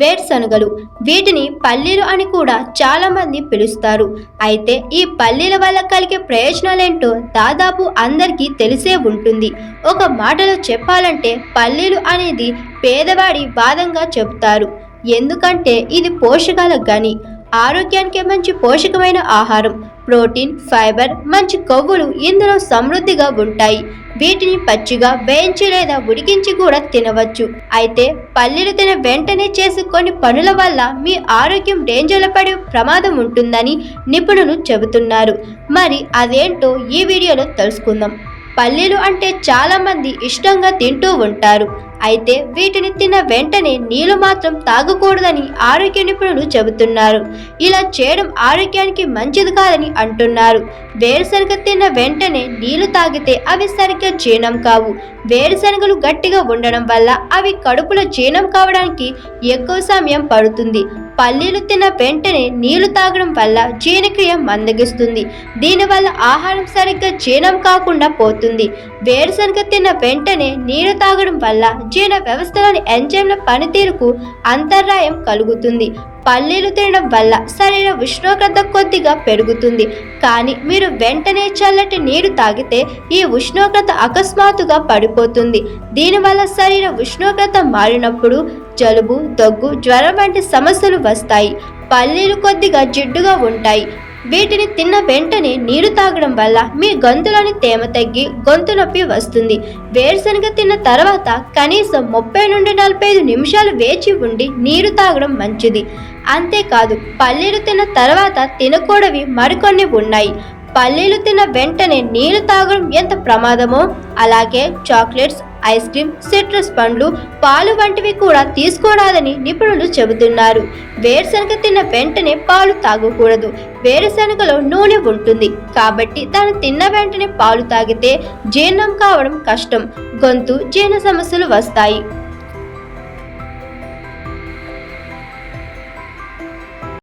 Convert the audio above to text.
వేరుశనగలు వీటిని పల్లీలు అని కూడా చాలామంది పిలుస్తారు. అయితే ఈ పల్లీల వల్ల కలిగే ప్రయోజనాలేంటో దాదాపు అందరికీ తెలిసే ఉంటుంది. ఒక మాటలో చెప్పాలంటే పల్లీలు అనేది పేదవాడి బాధంగా చెబుతారు. ఎందుకంటే ఇది పోషకాల గని ఆరోగ్యానికి మంచి పోషకమైన ఆహారం ప్రోటీన్ ఫైబర్ మంచి కొవ్వులు ఇందులో సమృద్ధిగా ఉంటాయి. వీటిని పచ్చిగా వేయించి లేదా ఉడికించి కూడా తినవచ్చు. అయితే పల్లెలు తిన వెంటనే చేసుకొని పనుల వల్ల మీ ఆరోగ్యం డేంజర్లో పడే ప్రమాదం ఉంటుందని నిపుణులు చెబుతున్నారు. మరి అదేంటో ఈ వీడియోలో తెలుసుకుందాం. పల్లీలు అంటే చాలా మంది ఇష్టంగా తింటూ ఉంటారు. అయితే వీటిని తిన్న వెంటనే నీళ్ళు మాత్రం తాగకూడదని ఆరోగ్య నిపుణులు చెబుతున్నారు. ఇలా చేయడం ఆరోగ్యానికి మంచిది కాదని అంటున్నారు. వేరుశనగ తిన్న వెంటనే నీళ్ళు తాగితే అవి సరిగ్గా జీర్ణం కావు. వేరుశనగలు గట్టిగా ఉండడం వల్ల అవి కడుపులో జీర్ణం కావడానికి ఎక్కువ సమయం పడుతుంది. పల్లీలు తిన్న వెంటనే నీళ్ళు తాగడం వల్ల జీర్ణక్రియ మందగిస్తుంది. దీనివల్ల ఆహారం సరిగ్గా జీర్ణం కాకుండా పోతుంది. వేరుశనగ తిన్న వెంటనే నీరు తాగడం వల్ల జీర్ణ వ్యవస్థలోని ఎంజైమ్ల పనితీరుకు అంతరాయం కలుగుతుంది. పల్లీలు తినడం వల్ల శరీర ఉష్ణోగ్రత కొద్దిగా పెరుగుతుంది. కానీ మీరు వెంటనే చల్లటి నీరు తాగితే ఈ ఉష్ణోగ్రత అకస్మాత్తుగా పడిపోతుంది. దీనివల్ల శరీర ఉష్ణోగ్రత మారినప్పుడు జలుబు దగ్గు జ్వరం వంటి సమస్యలు వస్తాయి. పల్లీలు కొద్దిగా జిడ్డుగా ఉంటాయి. వీటిని తిన్న వెంటనే నీరు తాగడం వల్ల మీ గొంతులోని తేమ తగ్గి గొంతు నొప్పి వస్తుంది. వేరుశనగ తిన్న తర్వాత కనీసం ముప్పై నుండి నలభై ఐదు నిమిషాలు వేచి ఉండి నీరు తాగడం మంచిది. అంతేకాదు పల్లీలు తిన్న తర్వాత తినకూడవి మరికొన్ని ఉన్నాయి. పల్లీలు తిన్న వెంటనే నీరు తాగడం ఎంత ప్రమాదమో అలాగే చాక్లెట్స్ ఐస్ క్రీమ్ సిట్రస్ పండ్లు పాలు వంటివి కూడా తీసుకోరాదని నిపుణులు చెబుతున్నారు. వేరుశనగ తిన్న వెంటనే పాలు తాగకూడదు. వేరుశనగలో నూనె ఉంటుంది. కాబట్టి తను తిన్న వెంటనే పాలు తాగితే జీర్ణం కావడం కష్టం. గొంతు జీర్ణ సమస్యలు వస్తాయి.